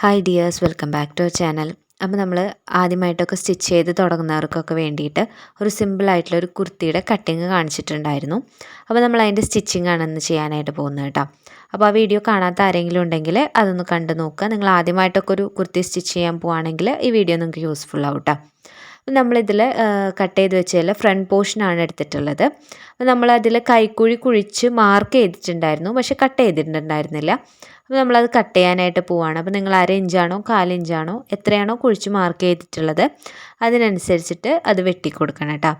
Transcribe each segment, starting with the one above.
Hi dears welcome back to our channel അപ്പോൾ നമ്മൾ ആദ്യമായിട്ടൊക്കെ stitch ചെയ്ത് തുടങ്ങുന്നവർക്കൊക്കെ വേണ്ടിയിട്ട് ഒരു സിമ്പിളായിട്ടുള്ള ഒരു കുർത്തിയുടെ കട്ടിങ് കാണിച്ചിട്ടുണ്ടായിരുന്നു. അപ്പോൾ നമ്മൾ അതിന്റെ സ്റ്റിച്ചിങ് ഇന്ന് ചെയ്യാനായിട്ട് പോകുന്നത് കേട്ടോ. അപ്പോൾ ആ വീഡിയോ കാണാത്ത ആരെങ്കിലും ഉണ്ടെങ്കിൽ അതൊന്ന് കണ്ടു നോക്കുക. നിങ്ങൾ ആദ്യമായിട്ടൊക്കെ ഒരു കുർത്തി സ്റ്റിച്ച് ചെയ്യാൻ പോവുകയാണെങ്കിൽ ഈ വീഡിയോ നിങ്ങൾക്ക് യൂസ്ഫുൾ ആവും കേട്ടോ. നമ്മളിതിൽ കട്ട് ചെയ്ത് വെച്ചതിൽ ഫ്രണ്ട് പോർഷനാണ് എടുത്തിട്ടുള്ളത്. അപ്പോൾ നമ്മളതിൽ കൈക്കുഴി കുഴിച്ച് മാർക്ക് ചെയ്തിട്ടുണ്ടായിരുന്നു. പക്ഷെ കട്ട് ചെയ്തിട്ടുണ്ടായിരുന്നില്ല. അപ്പോൾ നമ്മളത് കട്ട് ചെയ്യാനായിട്ട് പോവാണ്. അപ്പോൾ നിങ്ങൾ അര ഇഞ്ചാണോ കാലിഞ്ചാണോ എത്രയാണോ കുഴിച്ച് മാർക്ക് ചെയ്തിട്ടുള്ളത് അതിനനുസരിച്ചിട്ട് അത് വെട്ടിക്കൊടുക്കണം കേട്ടോ.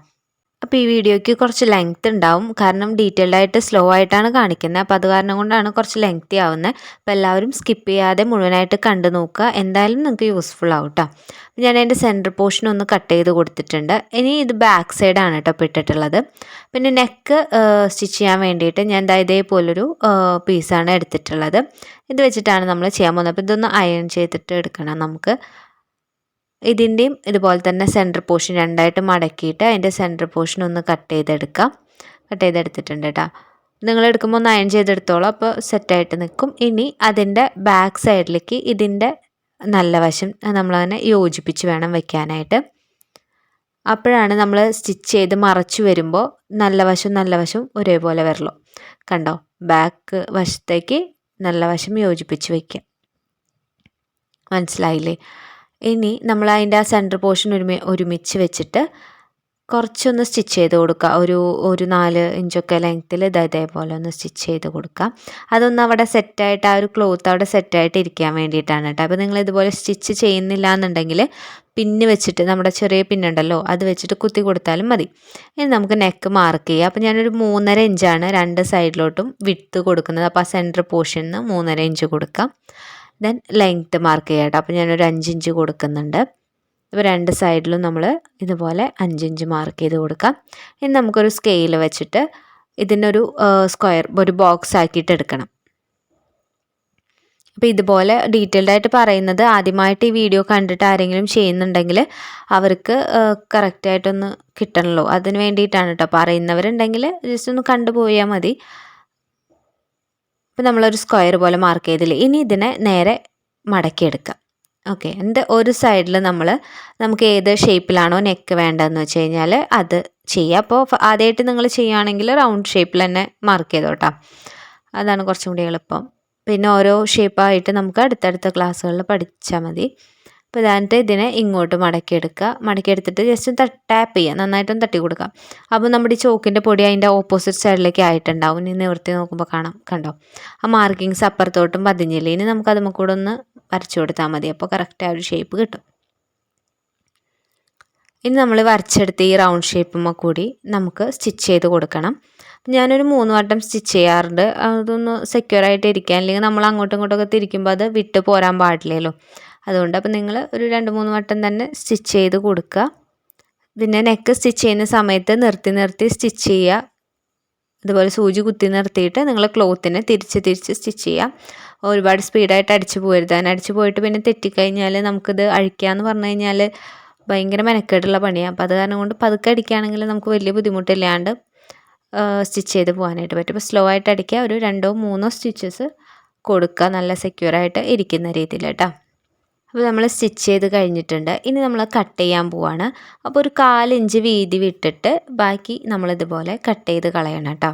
അപ്പോൾ ഈ വീഡിയോയ്ക്ക് കുറച്ച് ലെങ്ത് ഉണ്ടാവും. കാരണം ഡീറ്റെയിൽഡ് ആയിട്ട് സ്ലോ ആയിട്ടാണ് കാണിക്കുന്നത്. അപ്പോൾ അത് കാരണം കൊണ്ടാണ് കുറച്ച് ലെങ്തി ആവുന്നത്. അപ്പോൾ എല്ലാവരും സ്കിപ്പ് ചെയ്യാതെ മുഴുവനായിട്ട് കണ്ടു നോക്കുക. എന്തായാലും നിങ്ങൾക്ക് യൂസ്ഫുൾ ആവും കേട്ടോ ഞാൻ അതിന്റെ സെന്റർ പോർഷൻ ഒന്ന് കട്ട് ചെയ്ത് കൊടുത്തിട്ടുണ്ട്. ഇനി ഇത് ബാക്ക് സൈഡാണ് കേട്ടോ ഇട്ടിട്ടുള്ളത്. പിന്നെ നെക്ക് സ്റ്റിച്ച് ചെയ്യാൻ വേണ്ടിയിട്ട് ഞാൻ എന്താ ഇതേപോലൊരു പീസാണ് എടുത്തിട്ടുള്ളത്. ഇത് വെച്ചിട്ടാണ് നമ്മൾ ചെയ്യാൻ പോകുന്നത്. അപ്പോൾ ഇതൊന്ന് അയൺ ചെയ്തിട്ട് എടുക്കണം നമുക്ക്. ഇതിന്റെയും ഇതുപോലെ തന്നെ സെന്റർ പോർഷൻ രണ്ടായിട്ട് മടക്കിയിട്ട് അതിന്റെ സെന്റർ പോർഷൻ ഒന്ന് കട്ട് ചെയ്തെടുക്കാം. കട്ട് ചെയ്തെടുത്തിട്ടുണ്ട് കേട്ടോ നിങ്ങൾ എടുക്കുമ്പോൾ ഒന്ന് അയൺ ചെയ്തെടുത്തോളാം. അപ്പോൾ സെറ്റായിട്ട് നിൽക്കും. ഇനി അതിന്റെ ബാക്ക് സൈഡിലേക്ക് ഇതിന്റെ നല്ല വശം നമ്മളങ്ങനെ യോജിപ്പിച്ച് വേണം വെക്കാനായിട്ട്. അപ്പോഴാണ് നമ്മൾ സ്റ്റിച്ച് ചെയ്ത് മറച്ചു വരുമ്പോൾ നല്ല വശം നല്ല വശം ഒരേപോലെ വരുള്ളൂ കണ്ടോ? ബാക്ക് വശത്തേക്ക് നല്ല വശം യോജിപ്പിച്ച് വയ്ക്കുക മനസ്സിലായില്ലേ? ഇനി നമ്മൾ അതിന്റെ ആ സെന്റർ പോർഷൻ ഒരുമി ഒരുമിച്ച് വെച്ചിട്ട് കുറച്ചൊന്ന് സ്റ്റിച്ച് ചെയ്ത് കൊടുക്കുക ഒരു ഒരു നാല് ഇഞ്ചൊക്കെ ലെങ്ത്തിൽ ഇത് ഇതേപോലെ ഒന്ന് സ്റ്റിച്ച് ചെയ്ത് കൊടുക്കാം. അതൊന്ന് അവിടെ സെറ്റായിട്ട് ആ ഒരു ക്ലോത്ത് അവിടെ സെറ്റായിട്ട് ഇരിക്കാൻ വേണ്ടിയിട്ടാണ് കേട്ടോ. അപ്പോൾ നിങ്ങൾ ഇതുപോലെ സ്റ്റിച്ച് ചെയ്യുന്നില്ല എന്നുണ്ടെങ്കിൽ പിന്ന് വെച്ചിട്ട് നമ്മുടെ ചെറിയ പിന്നുണ്ടല്ലോ അത് വെച്ചിട്ട് കുത്തി കൊടുത്താലും മതി. ഇനി നമുക്ക് നെക്ക് മാർക്ക് ചെയ്യാം. അപ്പോൾ ഞാനൊരു മൂന്നര ഇഞ്ചാണ് രണ്ട് സൈഡിലോട്ടും വിട്ട് കൊടുക്കുന്നത്. അപ്പോൾ ആ സെന്റർ പോർഷനിൽ നിന്ന് മൂന്നര ഇഞ്ച് കൊടുക്കാം. ദെൻ ലെങ്ത്ത് മാർക്ക് ചെയ്യാം കേട്ടോ അപ്പോൾ ഞാനൊരു അഞ്ചിഞ്ച് കൊടുക്കുന്നുണ്ട്. ഇപ്പോൾ രണ്ട് സൈഡിലും നമ്മൾ ഇതുപോലെ അഞ്ചിഞ്ച് മാർക്ക് ചെയ്ത് കൊടുക്കാം. ഇനി നമുക്കൊരു സ്കെയിൽ വെച്ചിട്ട് ഇതിനൊരു സ്ക്വയർ ഒരു ബോക്സ് ആക്കിയിട്ട് എടുക്കണം. അപ്പോൾ ഇതുപോലെ ഡീറ്റെയിൽഡ് ആയിട്ട് പറയുന്നത് ആദ്യമായിട്ട് ഈ വീഡിയോ കണ്ടിട്ട് ആരെങ്കിലും ചെയ്യുന്നുണ്ടെങ്കിൽ അവർക്ക് കറക്റ്റായിട്ടൊന്ന് കിട്ടണമല്ലോ അതിന് വേണ്ടിയിട്ടാണ് കേട്ടോ പറയുന്നവരുണ്ടെങ്കിൽ ജസ്റ്റ് ഒന്ന് കണ്ടുപോയാൽ മതി. അപ്പോൾ നമ്മളൊരു സ്ക്വയർ പോലെ മാർക്ക് ചെയ്തില്ല? ഇനി ഇതിനെ നേരെ മടക്കിയെടുക്കാം. ഓക്കെ. എന്റെ ഒരു സൈഡിൽ നമ്മൾ നമുക്ക് ഏത് ഷേപ്പിലാണോ നെക്ക് വേണ്ടതെന്ന് വെച്ച് കഴിഞ്ഞാൽ അത് ചെയ്യുക അപ്പോൾ ആദ്യമായിട്ട് നിങ്ങൾ ചെയ്യുകയാണെങ്കിൽ റൗണ്ട് ഷേപ്പിൽ തന്നെ മാർക്ക് ചെയ്തോട്ടാം അതാണ് കുറച്ചും കൂടി എളുപ്പം. പിന്നെ ഓരോ ഷേപ്പായിട്ട് നമുക്ക് അടുത്തടുത്ത ക്ലാസ്സുകളിൽ പഠിച്ചാൽ മതി. അപ്പോൾ ഇതായിട്ട് ഇതിനെ ഇങ്ങോട്ട് മടക്കിയെടുക്കുക. മടക്കിയെടുത്തിട്ട് ജസ്റ്റ് ടാപ്പ് ചെയ്യുക. നന്നായിട്ടൊന്ന് തട്ടി കൊടുക്കുക. അപ്പോൾ നമ്മുടെ ഈ ചോക്കിന്റെ പൊടി അതിന്റെ ഓപ്പോസിറ്റ് സൈഡിലേക്ക് ആയിട്ടുണ്ടാവും. ഇനി നിവർത്തി നോക്കുമ്പോൾ കാണാം. കണ്ടോ? ആ മാർക്കിങ്സ് അപ്പുറത്തോട്ടും പതിഞ്ഞില്ല? ഇനി നമുക്ക് അതുമ്പോൾ കൂടെ ഒന്ന് വരച്ചു കൊടുത്താൽ മതി. അപ്പോൾ കറക്റ്റ് ആ ഒരു ഷേപ്പ് കിട്ടും. ഇനി നമ്മൾ വരച്ചെടുത്ത് ഈ റൗണ്ട് ഷേപ്പുമ്പോൾ കൂടി നമുക്ക് സ്റ്റിച്ച് ചെയ്ത് കൊടുക്കണം. ഞാനൊരു മൂന്ന് വട്ടം സ്റ്റിച്ച് ചെയ്യാറുണ്ട്. അതൊന്ന് സെക്യൂർ ആയിട്ട് ഇരിക്കാൻ. അല്ലെങ്കിൽ നമ്മൾ അങ്ങോട്ടും ഇങ്ങോട്ടൊക്കെ തിരിക്കുമ്പോൾ അത് വിട്ട് പോരാൻ പാടില്ലല്ലോ. അതുകൊണ്ട് അപ്പോൾ നിങ്ങൾ ഒരു രണ്ട് മൂന്ന് വട്ടം തന്നെ സ്റ്റിച്ച് ചെയ്ത് കൊടുക്കുക. പിന്നെ നെക്ക് സ്റ്റിച്ച് ചെയ്യുന്ന സമയത്ത് നിർത്തി നിർത്തി സ്റ്റിച്ച് ചെയ്യുക. അതുപോലെ സൂചി കുത്തി നിർത്തിയിട്ട് നിങ്ങൾ ക്ലോത്തിനെ തിരിച്ച് തിരിച്ച് സ്റ്റിച്ച് ചെയ്യാം ഒരുപാട് സ്പീഡായിട്ട് അടിച്ച് പോരുത് അതിന് അടിച്ച് പോയിട്ട് പിന്നെ തെറ്റിക്കഴിഞ്ഞാൽ നമുക്കിത് അഴിക്കാമെന്ന് പറഞ്ഞു കഴിഞ്ഞാൽ ഭയങ്കര മെനക്കേടുള്ള പണിയാണ് അപ്പോൾ അത് കാരണം കൊണ്ട് പതുക്കെ അടിക്കുകയാണെങ്കിൽ നമുക്ക് വലിയ ബുദ്ധിമുട്ടില്ലാണ്ട് സ്റ്റിച്ച് ചെയ്ത് പോകാനായിട്ട് പറ്റും. അപ്പോൾ സ്ലോ ആയിട്ട് അടിക്കുക. ഒരു രണ്ടോ മൂന്നോ സ്റ്റിച്ചസ് കൊടുക്കുക. നല്ല സെക്യൂർ ആയിട്ട് ഇരിക്കുന്ന രീതിയിൽ കേട്ടോ. അപ്പോൾ നമ്മൾ സ്റ്റിച്ച് ചെയ്ത് കഴിഞ്ഞിട്ടുണ്ട്. ഇനി നമ്മൾ കട്ട് ചെയ്യാൻ പോവാണ്. അപ്പോൾ ഒരു കാലിഞ്ച് വീതി വിട്ടിട്ട് ബാക്കി നമ്മളിതുപോലെ കട്ട് ചെയ്ത് കളയണം കേട്ടോ.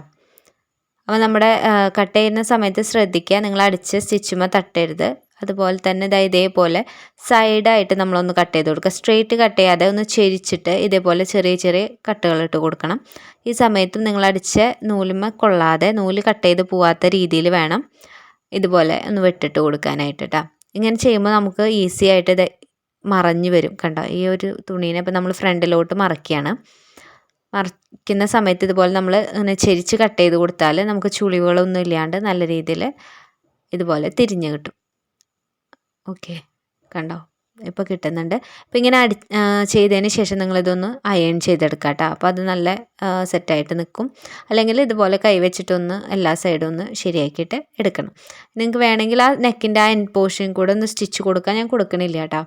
അപ്പോൾ നമ്മുടെ കട്ട് ചെയ്യുന്ന സമയത്ത് ശ്രദ്ധിക്കുക. നിങ്ങൾ അടിച്ച് സ്റ്റിച്ചുമ്പോൾ തട്ടരുത്. അതുപോലെ തന്നെ ഇതാ ഇതേപോലെ സൈഡായിട്ട് നമ്മളൊന്ന് കട്ട് ചെയ്ത് കൊടുക്കുക. സ്ട്രെയിറ്റ് കട്ട് ചെയ്യാതെ ഒന്ന് ചെരിച്ചിട്ട് ഇതേപോലെ ചെറിയ ചെറിയ കട്ടുകൾ ഇട്ട് കൊടുക്കണം. ഈ സമയത്തും നിങ്ങൾ അടിച്ച നൂലുമ കൊള്ളാതെ നൂൽ കട്ട് ചെയ്ത് പോവാത്ത രീതിയിൽ വേണം ഇതുപോലെ ഒന്ന് വെട്ടിട്ട് കൊടുക്കാനായിട്ട് കേട്ടോ. ഇങ്ങനെ ചെയ്യുമ്പോൾ നമുക്ക് ഈസി ആയിട്ട് ഇത് മറഞ്ഞു വരും കണ്ടോ? ഈ ഒരു തുണീനെ ഇപ്പം നമ്മൾ ഫ്രണ്ടിലോട്ട് മറക്കുകയാണ് മറയ്ക്കുന്ന സമയത്ത് ഇതുപോലെ നമ്മൾ ഇങ്ങനെ ചെരിച്ച് കട്ട് ചെയ്ത് കൊടുത്താൽ നമുക്ക് ചുളിവുകളൊന്നും ഇല്ലാണ്ട് നല്ല രീതിയിൽ ഇതുപോലെ തിരിഞ്ഞ് കിട്ടും. ഓക്കെ കണ്ടോ? ഇപ്പോൾ കിട്ടുന്നുണ്ട്. അപ്പോൾ ഇങ്ങനെ അടി ചെയ്തതിന് ശേഷം നിങ്ങളിതൊന്ന് അയൺ ചെയ്തെടുക്കുക കേട്ടോ അപ്പോൾ അത് നല്ല സെറ്റായിട്ട് നിൽക്കും അല്ലെങ്കിൽ ഇതുപോലെ കൈവച്ചിട്ടൊന്ന് എല്ലാ സൈഡും ഒന്ന് ശരിയാക്കിയിട്ട് എടുക്കണം. നിങ്ങൾക്ക് വേണമെങ്കിൽ ആ നെക്കിന്റെ ആ എൻഡ് പോർഷൻ കൂടെ ഒന്ന് സ്റ്റിച്ച് കൊടുക്കാൻ ഞാൻ കൊടുക്കണില്ല കേട്ടോ.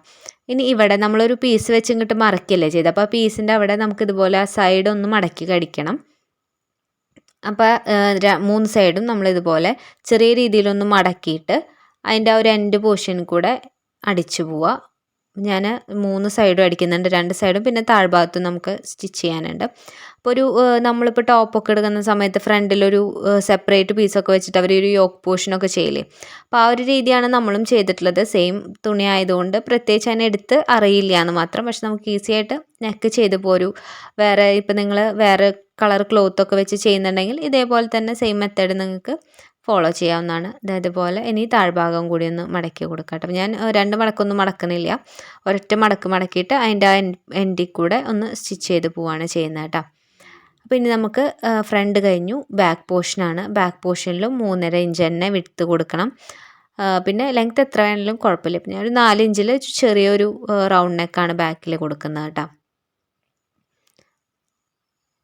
ഇനി ഇവിടെ നമ്മളൊരു പീസ് വെച്ച് ഇങ്ങോട്ട് മറക്കില്ലേ ചെയ്ത്. അപ്പോൾ ആ പീസിന്റെ അവിടെ നമുക്ക് ഇതുപോലെ ആ സൈഡ് ഒന്ന് മടക്കി കടിക്കണം. അപ്പോൾ മൂന്ന് സൈഡും നമ്മളിതുപോലെ ചെറിയ രീതിയിലൊന്ന് മടക്കിയിട്ട് അതിന്റെ ആ ഒരു എൻഡ് പോർഷൻ കൂടെ അടിച്ചു പോവുക ഞാൻ മൂന്ന് സൈഡും അടിക്കുന്നുണ്ട്. രണ്ട് സൈഡും പിന്നെ താഴ്ഭാഗത്തും നമുക്ക് സ്റ്റിച്ച് ചെയ്യാനുണ്ട്. അപ്പോൾ ഒരു നമ്മളിപ്പോൾ ടോപ്പൊക്കെ എടുക്കുന്ന സമയത്ത് ഫ്രണ്ടിലൊരു സെപ്പറേറ്റ് പീസൊക്കെ വെച്ചിട്ട് അവർ ഒരു യോക്ക് പോർഷനൊക്കെ ചെയ്യില്ലേ? അപ്പോൾ ആ ഒരു രീതിയാണ് നമ്മളും ചെയ്തിട്ടുള്ളത്. സെയിം തുണി ആയതുകൊണ്ട് പ്രത്യേകിച്ച് അതിനെ എടുത്ത് അറിയില്ല എന്ന് മാത്രം. പക്ഷെ നമുക്ക് ഈസി ആയിട്ട് നെക്ക് ചെയ്ത് പോരു വേറെ ഇപ്പം നിങ്ങൾ വേറെ കളർ ക്ലോത്തൊക്കെ വെച്ച് ചെയ്യുന്നുണ്ടെങ്കിൽ ഇതേപോലെ തന്നെ സെയിം മെത്തേഡ് നിങ്ങൾക്ക് ഫോളോ ചെയ്യാവുന്നതാണ്. ഇതേപോലെ ഇനി താഴ്ഭാഗം കൂടി ഒന്ന് മടക്കി കൊടുക്കാം ഞാൻ രണ്ട് മടക്കൊന്നും മടക്കുന്നില്ല ഒരൊറ്റ മടക്ക് മടക്കിയിട്ട് അതിന്റെ ആ എൻഡിൽ കൂടെ ഒന്ന് സ്റ്റിച്ച് ചെയ്ത് പോവാണ് ചെയ്യുന്നത് കേട്ടോ. ഇനി നമുക്ക് ഫ്രണ്ട് കഴിഞ്ഞു. ബാക്ക് പോർഷനാണ് ബാക്ക് പോർഷനിലും മൂന്നര ഇഞ്ച് തന്നെ വിട്ട് കൊടുക്കണം. പിന്നെ ലെങ്ത് എത്ര വേണമെങ്കിലും കുഴപ്പമില്ല. പിന്നെ ഒരു നാല് ഇഞ്ചിൽ ചെറിയൊരു റൗണ്ട് നെക്കാണ് ബാക്കിൽ കൊടുക്കുന്നത് കേട്ടോ.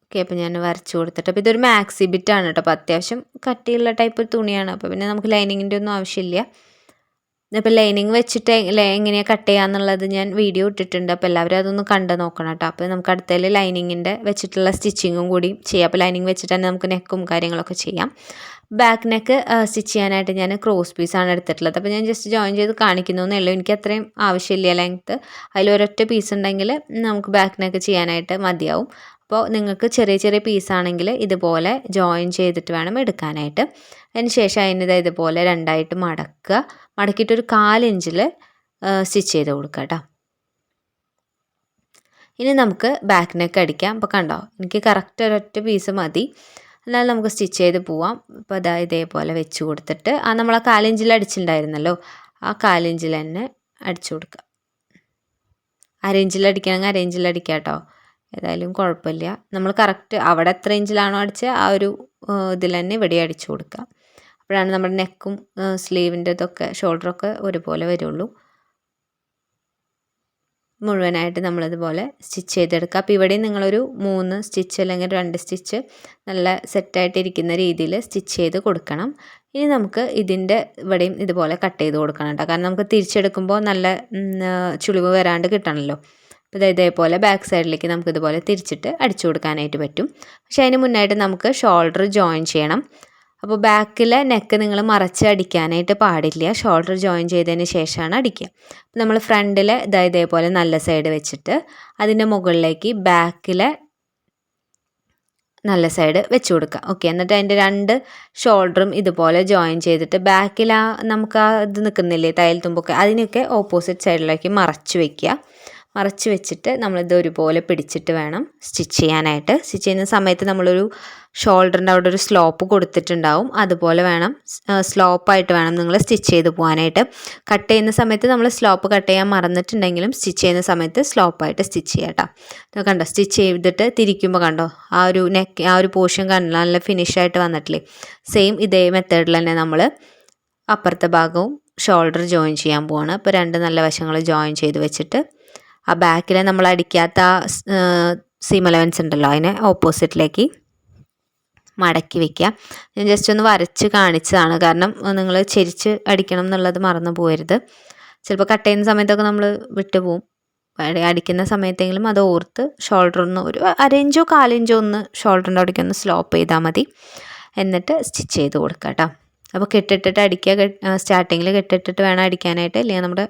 ഓക്കെ അപ്പോൾ ഞാൻ വരച്ച് കൊടുത്തിട്ട്. അപ്പോൾ ഇതൊരു മാക്സി ബിറ്റാണ് കേട്ടോ. അപ്പോൾ അത്യാവശ്യം കട്ടിയുള്ള ടൈപ്പ് തുണിയാണ്. അപ്പോൾ പിന്നെ നമുക്ക് ലൈനിങ്ങിന്റെ ഒന്നും ആവശ്യമില്ല. അപ്പോൾ ലൈനിങ് വെച്ചിട്ട് എങ്ങനെയാണ് കട്ട് ചെയ്യാന്നുള്ളത് ഞാൻ വീഡിയോ ഇട്ടിട്ടുണ്ട്. അപ്പോൾ എല്ലാവരും അതൊന്ന് കണ്ട് നോക്കണം കേട്ടോ. അപ്പോൾ നമുക്ക് അടുത്തതിൽ ലൈനിങ്ങിന്റെ വെച്ചിട്ടുള്ള സ്റ്റിച്ചിങ്ങും കൂടി ചെയ്യാം. അപ്പോൾ ലൈനിങ് വെച്ചിട്ട് തന്നെ നമുക്ക് നെക്കും കാര്യങ്ങളൊക്കെ ചെയ്യാം. ബാക്ക് നെക്ക് സ്റ്റിച്ച് ചെയ്യാനായിട്ട് ഞാൻ ക്രോസ് പീസാണ് എടുത്തിട്ടുള്ളത്. അപ്പോൾ ഞാൻ ജസ്റ്റ് ജോയിൻ ചെയ്ത് കാണിക്കുന്നേ ഉള്ളൂ. എനിക്ക് അത്രയും ആവശ്യമില്ല ലെങ്ത്ത് അതിൽ ഒരൊറ്റ പീസ് ഉണ്ടെങ്കിൽ നമുക്ക് ബാക്ക് നെക്ക് ചെയ്യാനായിട്ട് മതിയാവും. അപ്പോൾ നിങ്ങൾക്ക് ചെറിയ ചെറിയ പീസാണെങ്കിൽ ഇതുപോലെ ജോയിൻ ചെയ്തിട്ട് വേണം എടുക്കാനായിട്ട്. അതിന് ശേഷം അതിന് ഇതുപോലെ രണ്ടായിട്ട് മടക്കുക. മടക്കിയിട്ട് മടക്കിയിട്ടൊരു കാലിഞ്ചിൽ സ്റ്റിച്ച് ചെയ്ത് കൊടുക്കുക കേട്ടോ. ഇനി നമുക്ക് ബാക്ക് നെക്ക് അടിക്കാം. അപ്പോൾ കണ്ടോ എനിക്ക് കറക്റ്റ് ഒരൊറ്റ പീസ് മതി. എന്നാലും നമുക്ക് സ്റ്റിച്ച് ചെയ്ത് പോവാം. അപ്പോൾ അതാ ഇതേപോലെ വെച്ച് കൊടുത്തിട്ട് ആ നമ്മൾ ആ കാലിഞ്ചിൽ അടിച്ചിട്ടുണ്ടായിരുന്നല്ലോ ആ കാലിഞ്ചിൽ തന്നെ അടിച്ചു കൊടുക്കുക. അരയിഞ്ചിൽ അടിക്കണമെങ്കിൽ അരയിഞ്ചിൽ അടിക്കാം കേട്ടോ. ഏതായാലും കുഴപ്പമില്ല. നമ്മൾ കറക്റ്റ് അവിടെ എത്ര ഇഞ്ചിലാണോ അടിച്ചത് ആ ഒരു ഇതിൽ തന്നെ ഇവിടെ അടിച്ചു കൊടുക്കുക അപ്പോഴാണ് നമ്മുടെ നെക്കും സ്ലീവിന്റെ ഇതൊക്കെ ഷോൾഡറൊക്കെ ഒരുപോലെ വരുള്ളൂ. മുഴുവനായിട്ട് നമ്മളിതുപോലെ സ്റ്റിച്ച് ചെയ്തെടുക്കുക അപ്പോൾ ഇവിടെയും നിങ്ങളൊരു മൂന്ന് സ്റ്റിച്ച് അല്ലെങ്കിൽ രണ്ട് സ്റ്റിച്ച് നല്ല സെറ്റായിട്ട് ഇരിക്കുന്ന രീതിയിൽ സ്റ്റിച്ച് ചെയ്ത് കൊടുക്കണം. ഇനി നമുക്ക് ഇതിന്റെ ഇവിടെയും ഇതുപോലെ കട്ട് ചെയ്ത് കൊടുക്കണം കേട്ടോ. കാരണം നമുക്ക് തിരിച്ചെടുക്കുമ്പോൾ നല്ല ചുളിവ് വരാണ്ട് കിട്ടണമല്ലോ. അപ്പോൾ ഇതേപോലെ ബാക്ക് സൈഡിലേക്ക് നമുക്ക് ഇതുപോലെ തിരിച്ചിട്ട് അടിച്ചു കൊടുക്കാനായിട്ട് പറ്റും. പക്ഷേ അതിന് മുന്നായിട്ട് നമുക്ക് ഷോൾഡർ ജോയിൻ ചെയ്യണം. അപ്പോൾ ബാക്കിലെ നെക്ക് നിങ്ങൾ മറച്ച് അടിക്കാനായിട്ട് പാടില്ല. ഷോൾഡർ ജോയിൻ ചെയ്തതിന് ശേഷമാണ് അടിക്കുക. അപ്പോൾ നമ്മൾ ഫ്രണ്ടിലെ ഇതാ ഇതേപോലെ നല്ല സൈഡ് വെച്ചിട്ട് അതിന്റെ മുകളിലേക്ക് ബാക്കിലെ നല്ല സൈഡ് വെച്ച് കൊടുക്കുക. ഓക്കെ എന്നിട്ട് അതിന്റെ രണ്ട് ഷോൾഡറും ഇതുപോലെ ജോയിൻ ചെയ്തിട്ട് ബാക്കിൽ ആ നമുക്ക് ആ ഇത് നിൽക്കുന്നില്ലേ തയ്യൽ തുമ്പൊക്കെ അതിനൊക്കെ ഓപ്പോസിറ്റ് സൈഡിലേക്ക് മറച്ച് വയ്ക്കുക മറച്ച് വെച്ചിട്ട് നമ്മളിത് ഒരുപോലെ പിടിച്ചിട്ട് വേണം സ്റ്റിച്ച് ചെയ്യാനായിട്ട്. സ്റ്റിച്ച് ചെയ്യുന്ന സമയത്ത് നമ്മളൊരു ഷോൾഡറിന്റെ അവിടെ ഒരു സ്ലോപ്പ് കൊടുത്തിട്ടുണ്ടാവും. അതുപോലെ വേണം സ്ലോപ്പായിട്ട് വേണം നിങ്ങൾ സ്റ്റിച്ച് ചെയ്ത് പോകാനായിട്ട്. കട്ട് ചെയ്യുന്ന സമയത്ത് നമ്മൾ സ്ലോപ്പ് കട്ട് ചെയ്യാൻ മറന്നിട്ടുണ്ടെങ്കിലും സ്റ്റിച്ച് ചെയ്യുന്ന സമയത്ത് സ്ലോപ്പായിട്ട് സ്റ്റിച്ച് ചെയ്യാം കേട്ടോ. കണ്ടോ സ്റ്റിച്ച് ചെയ്തിട്ട് തിരിക്കുമ്പോൾ കണ്ടോ ആ ഒരു നെക്ക് ആ ഒരു പോർഷൻ കണ്ടോ നല്ല ഫിനിഷായിട്ട് വന്നിട്ടില്ലേ? സെയിം ഇതേ മെത്തേഡിൽ തന്നെ നമ്മൾ അപ്പുറത്തെ ഭാഗവും ഷോൾഡർ ജോയിൻ ചെയ്യാൻ പോവാണ്. അപ്പോൾ രണ്ട് നല്ല വശങ്ങൾ ജോയിൻ ചെയ്ത് വെച്ചിട്ട് ആ ബാക്കിൽ നമ്മൾ അടിക്കാത്ത സീം അലവൻസ് ഉണ്ടല്ലോ അതിനെ ഓപ്പോസിറ്റിലേക്ക് മടക്കി വെക്കുക. ഞാൻ ജസ്റ്റ് ഒന്ന് വരച്ച് കാണിച്ചതാണ്. കാരണം നിങ്ങൾ ചെരിച്ച് അടിക്കണം എന്നുള്ളത് മറന്നു പോകരുത് ചിലപ്പോൾ കട്ട് ചെയ്യുന്ന സമയത്തൊക്കെ നമ്മൾ വിട്ടുപോകും അടിക്കുന്ന സമയത്തെങ്കിലും അത് ഓർത്ത് ഷോൾഡർ ഒന്ന് ഒരു അരയിഞ്ചോ കാലിഞ്ചോ ഒന്ന് ഷോൾഡറിന്റെ അവിടേക്ക് ഒന്ന് സ്ലോപ്പ് ചെയ്താൽ മതി. എന്നിട്ട് സ്റ്റിച്ച് ചെയ്ത് കൊടുക്കുക കേട്ടോ. അപ്പോൾ കെട്ടിട്ടിട്ട് അടിക്കുക സ്റ്റാർട്ടിങ്ങിൽ കെട്ടിട്ടിട്ട് വേണം അടിക്കാനായിട്ട്. അല്ലെങ്കിൽ നമ്മുടെ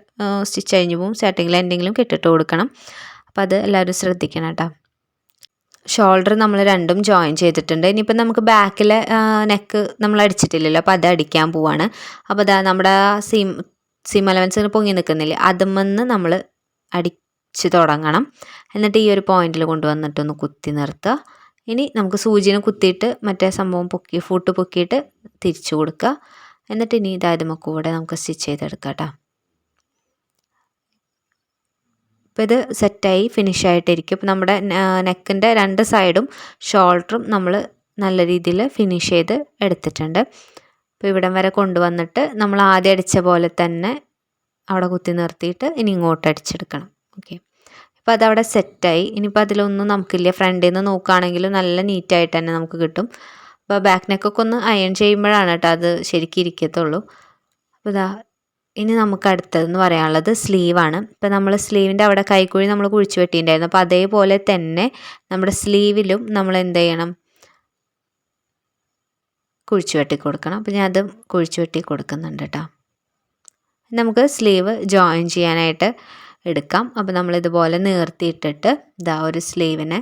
സ്റ്റിച്ച് കഴിഞ്ഞ് പോകും. സ്റ്റാർട്ടിങ്ങിൽ എന്തെങ്കിലും കെട്ടിട്ട് കൊടുക്കണം. അപ്പോൾ അത് എല്ലാവരും ശ്രദ്ധിക്കണം കേട്ടോ. ഷോൾഡർ നമ്മൾ രണ്ടും ജോയിൻ ചെയ്തിട്ടുണ്ട്. ഇനിയിപ്പോൾ നമുക്ക് ബാക്കിലെ നെക്ക് നമ്മൾ അടിച്ചിട്ടില്ലല്ലോ. അപ്പോൾ അത് അടിക്കാൻ പോവാണ്. അപ്പോൾ അതാ നമ്മുടെ സീം സീം അലവൻസ് പൊങ്ങി നിൽക്കുന്നില്ലേ? അതുമെന്ന് നമ്മൾ അടിച്ച് തുടങ്ങണം. എന്നിട്ട് ഈ ഒരു പോയിന്റിൽ കൊണ്ടുവന്നിട്ടൊന്ന് കുത്തി നിർത്തുക. ഇനി നമുക്ക് സൂചിനെ കുത്തിയിട്ട് മറ്റേ സംഭവം പൊക്കി ഫൂട്ട് പൊക്കിയിട്ട് തിരിച്ചു കൊടുക്കുക. എന്നിട്ട് ഇനി ഇതായത് കൂടെ നമുക്ക് സ്റ്റിച്ച് ചെയ്തെടുക്കാം കേട്ടോ. അപ്പോൾ ഇത് സെറ്റായി ഫിനിഷ് ആയിട്ടിരിക്കും. അപ്പോൾ നമ്മുടെ നെക്കിന്റെ രണ്ട് സൈഡും ഷോൾഡറും നമ്മൾ നല്ല രീതിയിൽ ഫിനിഷ് ചെയ്ത് എടുത്തിട്ടുണ്ട്. അപ്പോൾ ഇവിടം വരെ കൊണ്ടുവന്നിട്ട് നമ്മൾ ആദ്യം അടിച്ച പോലെ തന്നെ അവിടെ കുത്തി നിർത്തിയിട്ട് ഇനി ഇങ്ങോട്ട് അടിച്ചെടുക്കണം. ഓക്കെ. അപ്പോൾ അതവിടെ സെറ്റായി. ഇനിയിപ്പോൾ അതിലൊന്നും നമുക്കില്ല. ഫ്രണ്ടിൽ നിന്ന് നോക്കുകയാണെങ്കിലും നല്ല നീറ്റായിട്ട് തന്നെ നമുക്ക് കിട്ടും. അപ്പോൾ ബാക്ക് നെക്കൊക്കെ ഒന്ന് അയൺ ചെയ്യുമ്പോഴാണ് കേട്ടോ അത് ശരിക്കും ഇരിക്കത്തുള്ളൂ. അപ്പോൾ ഇതാ ഇനി നമുക്ക് അടുത്തതെന്ന് പറയാനുള്ളത് സ്ലീവാണ്. ഇപ്പോൾ നമ്മൾ സ്ലീവിന്റെ അവിടെ കൈക്കുഴി നമ്മൾ കുഴിച്ചു വെട്ടിയിട്ടുണ്ടായിരുന്നു. അപ്പോൾ അതേപോലെ തന്നെ നമ്മുടെ സ്ലീവിലും നമ്മൾ എന്ത് ചെയ്യണം? കുഴിച്ചു വെട്ടി കൊടുക്കണം. അപ്പോൾ ഞാൻ അത് കുഴിച്ചു വെട്ടി കൊടുക്കുന്നുണ്ട് കേട്ടോ. നമുക്ക് സ്ലീവ് ജോയിൻ ചെയ്യാനായിട്ട് എടുക്കാം. അപ്പോൾ നമ്മളിതുപോലെ നീർത്തിയിട്ടിട്ട് ഇതാ ഒരു സ്ലീവിനെ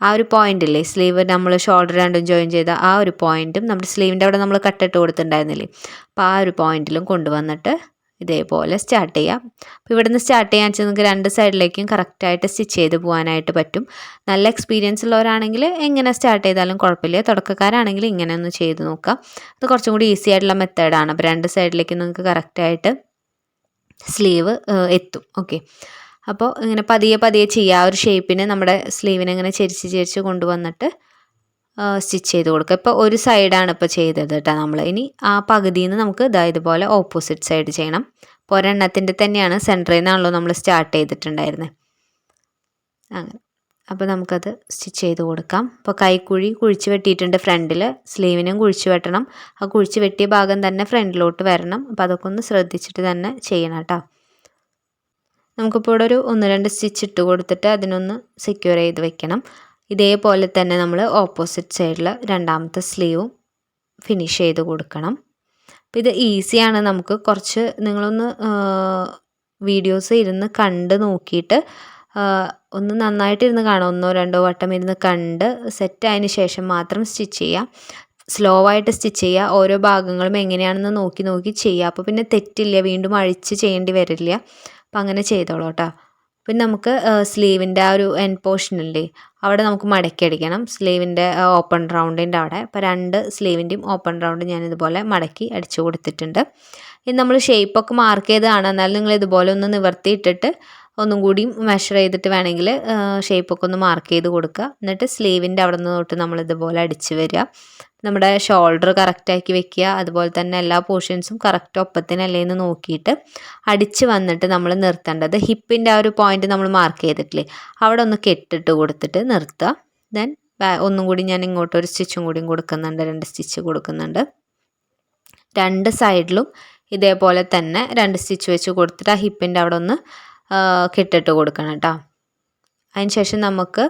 ആ ഒരു പോയിന്റ് ഇല്ലേ? സ്ലീവ് നമ്മൾ ഷോൾഡർ രണ്ടും ജോയിൻ ചെയ്ത ആ ഒരു പോയിന്റും നമ്മുടെ സ്ലീവിന്റെ അവിടെ നമ്മൾ കട്ടിട്ട് കൊടുത്തിട്ടുണ്ടായിരുന്നില്ലേ? അപ്പോൾ ആ ഒരു പോയിന്റിലും കൊണ്ടുവന്നിട്ട് ഇതേപോലെ സ്റ്റാർട്ട് ചെയ്യാം. അപ്പോൾ ഇവിടുന്ന് സ്റ്റാർട്ട് ചെയ്യാൻ വെച്ചാൽ നിങ്ങൾക്ക് രണ്ട് സൈഡിലേക്കും കറക്റ്റായിട്ട് സ്റ്റിച്ച് ചെയ്ത് പോകാനായിട്ട് പറ്റും. നല്ല എക്സ്പീരിയൻസ് ഉള്ളവരാണെങ്കിൽ എങ്ങനെ സ്റ്റാർട്ട് ചെയ്താലും കുഴപ്പമില്ല. തുടക്കക്കാരാണെങ്കിൽ ഇങ്ങനെ ഒന്ന് ചെയ്ത് നോക്കാം. അത് കുറച്ചും കൂടി ഈസി ആയിട്ടുള്ള മെത്തേഡാണ് അപ്പോൾ രണ്ട് സൈഡിലേക്കും നിങ്ങൾക്ക് കറക്റ്റായിട്ട് സ്ലീവ് എത്തും. ഓക്കെ. അപ്പോൾ ഇങ്ങനെ പതിയെ പതിയെ ചെയ്യുക ആ ഒരു ഷേപ്പിന് നമ്മുടെ സ്ലീവിനെ ഇങ്ങനെ ചെരിച്ച് ചെരിച്ച് കൊണ്ടുവന്നിട്ട് സ്റ്റിച്ച് ചെയ്ത് കൊടുക്കുക. ഇപ്പോൾ ഒരു സൈഡാണ് ഇപ്പോൾ ചെയ്തത് കേട്ടോ നമ്മൾ ഇനി ആ പകുതിയിൽ നിന്ന് നമുക്ക് ഇതാ ഇതുപോലെ ഓപ്പോസിറ്റ് സൈഡ് ചെയ്യണം. അപ്പോൾ ഒരെണ്ണത്തിന്റെ തന്നെയാണ് സെന്ററിൽ നിന്നാണല്ലോ നമ്മൾ സ്റ്റാർട്ട് ചെയ്തിട്ടുണ്ടായിരുന്നത് അങ്ങനെ. അപ്പോൾ നമുക്കത് സ്റ്റിച്ച് ചെയ്ത് കൊടുക്കാം. അപ്പോൾ കൈക്കുഴി കുഴിച്ച് വെട്ടിയിട്ടുണ്ട് ഫ്രണ്ടിൽ സ്ലീവിനും കുഴിച്ച് വെട്ടണം. ആ കുഴിച്ച് വെട്ടിയ ഭാഗം തന്നെ ഫ്രണ്ടിലോട്ട് വരണം. അപ്പോൾ അതൊക്കെ ഒന്ന് ശ്രദ്ധിച്ചിട്ട് തന്നെ ചെയ്യണം കേട്ടോ. നമുക്കിപ്പോൾ ഇവിടെ ഒരു ഒന്ന് രണ്ട് സ്റ്റിച്ച് ഇട്ട് കൊടുത്തിട്ട് അതിനൊന്ന് സെക്യൂർ ചെയ്ത് വെക്കണം. ഇതേപോലെ തന്നെ നമ്മൾ ഓപ്പോസിറ്റ് സൈഡിൽ രണ്ടാമത്തെ സ്ലീവും ഫിനിഷ് ചെയ്ത് കൊടുക്കണം. അപ്പോൾ ഇത് ഈസിയാണ് നമുക്ക് കുറച്ച് നിങ്ങളൊന്ന് വീഡിയോസ് ഇരുന്ന് കണ്ട് നോക്കിയിട്ട് ഒന്ന് നന്നായിട്ടിരുന്ന് കാണാം. ഒന്നോ രണ്ടോ വട്ടം ഇരുന്ന് കണ്ട് സെറ്റ് ആയതിന് ശേഷം മാത്രം സ്റ്റിച്ച് ചെയ്യുക സ്ലോ ആയിട്ട് സ്റ്റിച്ച് ചെയ്യുക ഓരോ ഭാഗങ്ങളും എങ്ങനെയാണെന്ന് നോക്കി നോക്കി ചെയ്യുക അപ്പോൾ പിന്നെ തെറ്റില്ല. വീണ്ടും അഴിച്ച് ചെയ്യേണ്ടി വരില്ല. അപ്പം അങ്ങനെ ചെയ്തോളൂ കേട്ടോ. പിന്നെ നമുക്ക് സ്ലീവിന്റെ ആ ഒരു എൻ പോർഷൻ പോർഷനില്ലേ അവിടെ നമുക്ക് മടക്കി അടിക്കണം. സ്ലീവിന്റെ ഓപ്പൺ റൗണ്ടിന്റെ അവിടെ. അപ്പോൾ രണ്ട് സ്ലീവിന്റെയും ഓപ്പൺ റൗണ്ട് ഞാൻ ഇതുപോലെ മടക്കി അടിച്ചു കൊടുത്തിട്ടുണ്ട്. ഇനി നമ്മൾ ഷേപ്പൊക്കെ മാർക്ക് ചെയ്തതാണ്. എന്നാലും നിങ്ങൾ ഇതുപോലെ ഒന്ന് നിവർത്തിയിട്ടിട്ട് ഒന്നും കൂടി മെഷർ ചെയ്തിട്ട് വേണമെങ്കിൽ ഷേപ്പൊക്കെ ഒന്ന് മാർക്ക് ചെയ്ത് കൊടുക്കുക. എന്നിട്ട് സ്ലീവിന്റെ അവിടെ നിന്ന് തൊട്ട് നമ്മൾ ഇതുപോലെ അടിച്ച് വരിക. നമ്മുടെ ഷോൾഡർ കറക്റ്റാക്കി വെക്കുക. അതുപോലെ തന്നെ എല്ലാ പോർഷൻസും കറക്റ്റ് ഒപ്പത്തിനല്ലേ എന്ന് നോക്കിയിട്ട് അടിച്ച് വന്നിട്ട് നമ്മൾ നിർത്തേണ്ടത്. ഹിപ്പിന്റെ ആ ഒരു പോയിന്റ് നമ്മൾ മാർക്ക് ചെയ്തിട്ടില്ലേ അവിടെ ഒന്ന് കെട്ടിട്ട് കൊടുത്തിട്ട് നിർത്തുക. ദെൻ ഒന്നും കൂടി ഞാൻ ഇങ്ങോട്ട് ഒരു സ്റ്റിച്ചും കൂടിയും കൊടുക്കുന്നുണ്ട്. രണ്ട് സ്റ്റിച്ച് കൊടുക്കുന്നുണ്ട്. രണ്ട് സൈഡിലും ഇതേപോലെ തന്നെ രണ്ട് സ്റ്റിച്ച് വെച്ച് കൊടുത്തിട്ട് ആ ഹിപ്പിന്റെ അവിടെ ഒന്ന് കെട്ടിട്ട് കൊടുക്കണം കേട്ടോ. അതിന് ശേഷം നമുക്ക്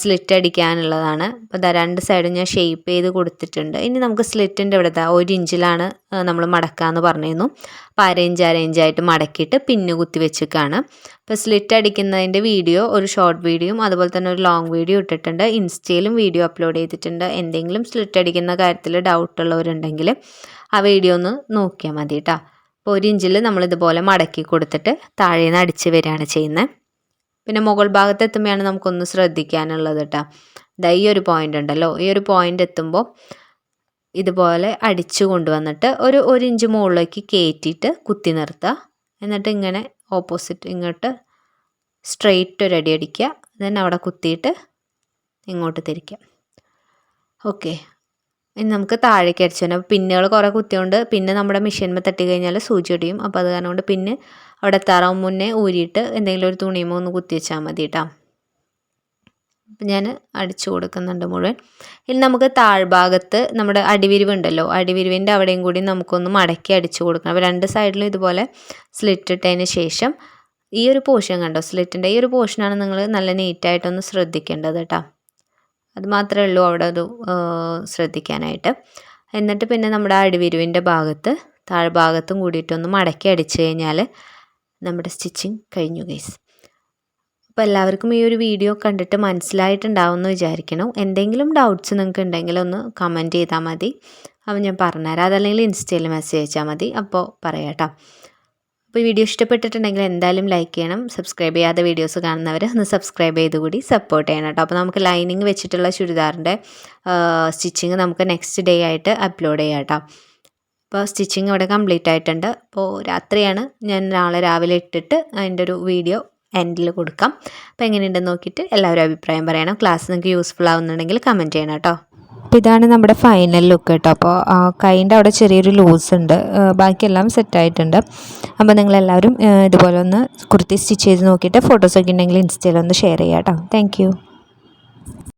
സ്ലിറ്റ് അടിക്കാനുള്ളതാണ്. അപ്പോൾ ഇതാ രണ്ട് സൈഡും ഞാൻ ഷേപ്പ് ചെയ്ത് കൊടുത്തിട്ടുണ്ട്. ഇനി നമുക്ക് സ്ലിറ്റിന്റെ ഇവിടെ ഒരു ഇഞ്ചിലാണ് നമ്മൾ മടക്കാമെന്ന് പറഞ്ഞിരുന്നു. അപ്പോൾ അരയിഞ്ച് അരയിഞ്ചായിട്ട് മടക്കിയിട്ട് പിന്ന് കുത്തി വെച്ചിക്കാണ്. അപ്പോൾ സ്ലിറ്റ് അടിക്കുന്നതിന്റെ വീഡിയോ ഒരു ഷോർട്ട് വീഡിയോയും അതുപോലെ തന്നെ ഒരു ലോങ് വീഡിയോ ഇട്ടിട്ടുണ്ട്. ഇൻസ്റ്റയിലും വീഡിയോ അപ്ലോഡ് ചെയ്തിട്ടുണ്ട്. എന്തെങ്കിലും സ്ലിറ്റ് അടിക്കുന്ന കാര്യത്തിൽ ഡൗട്ട് ഉള്ളവരുണ്ടെങ്കിൽ ആ വീഡിയോ ഒന്ന് നോക്കിയാൽ മതി കേട്ടോ. അപ്പോൾ ഒരു ഇഞ്ചിൽ നമ്മളിതുപോലെ മടക്കി കൊടുത്തിട്ട് താഴെ നിന്ന് അടിച്ച് വരികയാണ് ചെയ്യുന്നത് പിന്നെ മുകൾ ഭാഗത്ത് എത്തുമ്പോഴാണ് നമുക്കൊന്ന് ശ്രദ്ധിക്കാനുള്ളത് കേട്ടോ ഇതാ ഈ ഒരു പോയിന്റ് ഉണ്ടല്ലോ. ഈ ഒരു പോയിന്റ് എത്തുമ്പോൾ ഇതുപോലെ അടിച്ചു കൊണ്ടുവന്നിട്ട് ഒരു ഒരു ഇഞ്ച് മുകളിലേക്ക് കയറ്റിയിട്ട് കുത്തി നിർത്തുക എന്നിട്ട് ഇങ്ങനെ ഓപ്പോസിറ്റ് ഇങ്ങോട്ട് സ്ട്രെയിറ്റ് ഒരു അടി അടിക്കുക. ദെൻ അവിടെ കുത്തിയിട്ട് ഇങ്ങോട്ട് തിരിക്കുക. ഓക്കെ ഇനി നമുക്ക് താഴേക്ക് അടിച്ചു തന്നെ. പിന്നുകൾ കുറേ കുത്തിയോണ്ട് പിന്നെ നമ്മുടെ മെഷീൻമേൽ തട്ടി കഴിഞ്ഞാൽ സൂചി ഒടിയും അപ്പോൾ അത് കാരണം കൊണ്ട് പിന്നെ അവിടെ എത്താറാവും മുന്നേ ഊരിയിട്ട് എന്തെങ്കിലും ഒരു തുണിയുമോ ഒന്ന് കുത്തി വെച്ചാൽ മതി കേട്ടോ അപ്പം ഞാൻ അടിച്ചു കൊടുക്കുന്നുണ്ട് മുഴുവൻ. ഇനി നമുക്ക് താഴ്ഭാഗത്ത് നമ്മുടെ അടിവിരിവുണ്ടല്ലോ അടിവിരിവിന്റെ അവിടെയും കൂടി നമുക്കൊന്ന് മടക്കി അടിച്ചു കൊടുക്കണം. അപ്പോൾ രണ്ട് സൈഡിലും ഇതുപോലെ സ്ലിറ്റ് ഇട്ടതിന് ശേഷം ഈ ഒരു പോർഷൻ കണ്ടോ? സ്ലിറ്റിന്റെ ഈ ഒരു പോർഷനാണ് നിങ്ങൾ നല്ല നീറ്റായിട്ടൊന്ന് ശ്രദ്ധിക്കേണ്ടത് കേട്ടോ അത് മാത്രമേ ഉള്ളൂ അവിടെ അത് ശ്രദ്ധിക്കാനായിട്ട്. എന്നിട്ട് പിന്നെ നമ്മുടെ അടിവിരുവിന്റെ ഭാഗത്ത് താഴ്ഭാഗത്തും കൂടിയിട്ടൊന്ന് മടക്കി അടിച്ചു കഴിഞ്ഞാൽ നമ്മുടെ സ്റ്റിച്ചിങ് കഴിഞ്ഞു ഗൈസ് അപ്പോൾ എല്ലാവർക്കും ഈ ഒരു വീഡിയോ കണ്ടിട്ട് മനസ്സിലായിട്ടുണ്ടാവുമെന്ന് വിചാരിക്കണം. എന്തെങ്കിലും ഡൗട്ട്സ് നിങ്ങൾക്ക് ഉണ്ടെങ്കിൽ ഒന്ന് കമന്റ് ചെയ്താൽ മതി. അപ്പോൾ ഞാൻ പറഞ്ഞുതരാം. അതല്ലെങ്കിൽ ഇൻസ്റ്റയിൽ മെസ്സേജ് അയച്ചാൽ മതി. അപ്പോൾ പറയാം കേട്ടോ അപ്പോൾ ഈ വീഡിയോ ഇഷ്ടപ്പെട്ടിട്ടുണ്ടെങ്കിൽ എന്തായാലും ലൈക്ക് ചെയ്യണം. സബ്സ്ക്രൈബ് ചെയ്യാതെ വീഡിയോസ് കാണുന്നവർ ഒന്ന് സബ്സ്ക്രൈബ് ചെയ്ത് കൂടി സപ്പോർട്ട് ചെയ്യണം കേട്ടോ. അപ്പോൾ നമുക്ക് ലൈനിങ് വെച്ചിട്ടുള്ള ചുരിദാറിന്റെ സ്റ്റിച്ചിങ് നമുക്ക് നെക്സ്റ്റ് ഡേ ആയിട്ട് അപ്ലോഡ് ചെയ്യാം കേട്ടോ. അപ്പോൾ സ്റ്റിച്ചിങ് ഇവിടെ കംപ്ലീറ്റ് ആയിട്ടുണ്ട്. അപ്പോൾ രാത്രിയാണ് ഞാൻ നാളെ രാവിലെ ഇട്ടിട്ട് അതിന്റെ ഒരു വീഡിയോ എൻഡിൽ കൊടുക്കാം. അപ്പോൾ എങ്ങനെയുണ്ടെന്ന് നോക്കിയിട്ട് എല്ലാവരും അഭിപ്രായം പറയണം. ക്ലാസ് നിങ്ങൾക്ക് യൂസ്ഫുൾ ആവുന്നുണ്ടെങ്കിൽ കമന്റ് ചെയ്യണം കേട്ടോ. അപ്പോൾ ഇതാണ് നമ്മുടെ ഫൈനൽ ലുക്ക് കേട്ടോ. അപ്പോൾ കൈന്റെ അവിടെ ചെറിയൊരു ലൂസ് ഉണ്ട്. ബാക്കിയെല്ലാം സെറ്റായിട്ടുണ്ട് അപ്പോൾ നിങ്ങളെല്ലാവരും ഇതുപോലെ ഒന്ന് കുർത്തി സ്റ്റിച്ച് ചെയ്ത് നോക്കിയിട്ട് ഫോട്ടോസൊക്കെ ഉണ്ടെങ്കിൽ ഇൻസ്റ്റയിൽ ഒന്ന് ഷെയർ ചെയ്യാം കേട്ടോ താങ്ക്